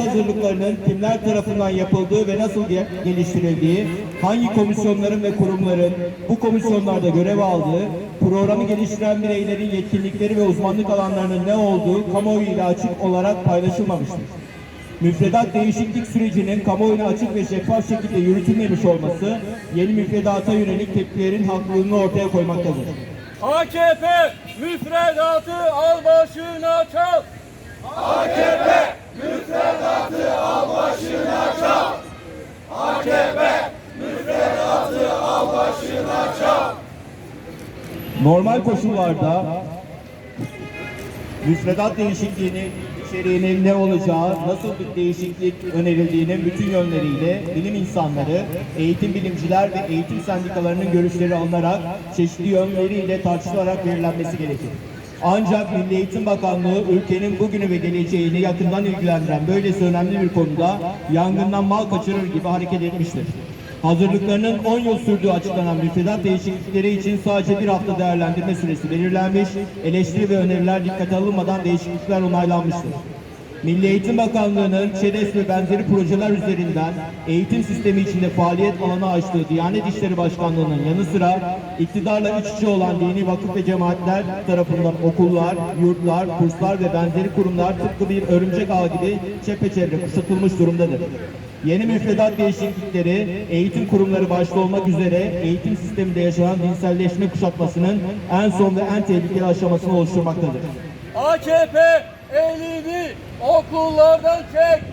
hazırlıklarının kimler tarafından yapıldığı ve nasıl ge- geliştirildiği, hangi komisyonların ve kurumların bu komisyonlarda görev aldığı, programı geliştiren bireylerin yetkinlikleri ve uzmanlık alanlarının ne olduğu kamuoyu ile açık olarak paylaşılmamıştır. Müfredat değişiklik sürecinin kamuoyuna açık ve şeffaf şekilde yürütülmemiş olması yeni müfredata yönelik tepkilerin haklılığını ortaya koymaktadır. AKP müfredatı al başına çal. Normal koşullarda müfredat değişikliğinin içeriğinin ne olacağı, nasıl bir değişiklik önerildiğinin bütün yönleriyle bilim insanları, eğitim bilimciler ve eğitim sendikalarının görüşleri alınarak çeşitli yönleriyle tartışılarak belirlenmesi gerekir. Ancak Milli Eğitim Bakanlığı ülkenin bugünü ve geleceğini yakından ilgilendiren böylesi önemli bir konuda yangından mal kaçırır gibi hareket etmiştir. Hazırlıklarının 10 yıl sürdüğü açıklanan müfredat değişiklikleri için sadece bir hafta değerlendirme süresi belirlenmiş, eleştiri ve öneriler dikkate alınmadan değişiklikler onaylanmıştır. Milli Eğitim Bakanlığı'nın ÇEDES ve benzeri projeler üzerinden eğitim sistemi içinde faaliyet alanı açtığı Diyanet İşleri Başkanlığı'nın yanı sıra iktidarla iç içe olan dini vakıf ve cemaatler tarafından okullar, yurtlar, kurslar ve benzeri kurumlar tıpkı bir örümcek ağı gibi çepeçevre kuşatılmış durumdadır. Yeni müfredat değişiklikleri eğitim kurumları başta olmak üzere eğitim sisteminde yaşanan dinselleşme kuşatmasının en son ve en tehlikeli aşamasını oluşturmaktadır. AKP elini okullardan çek.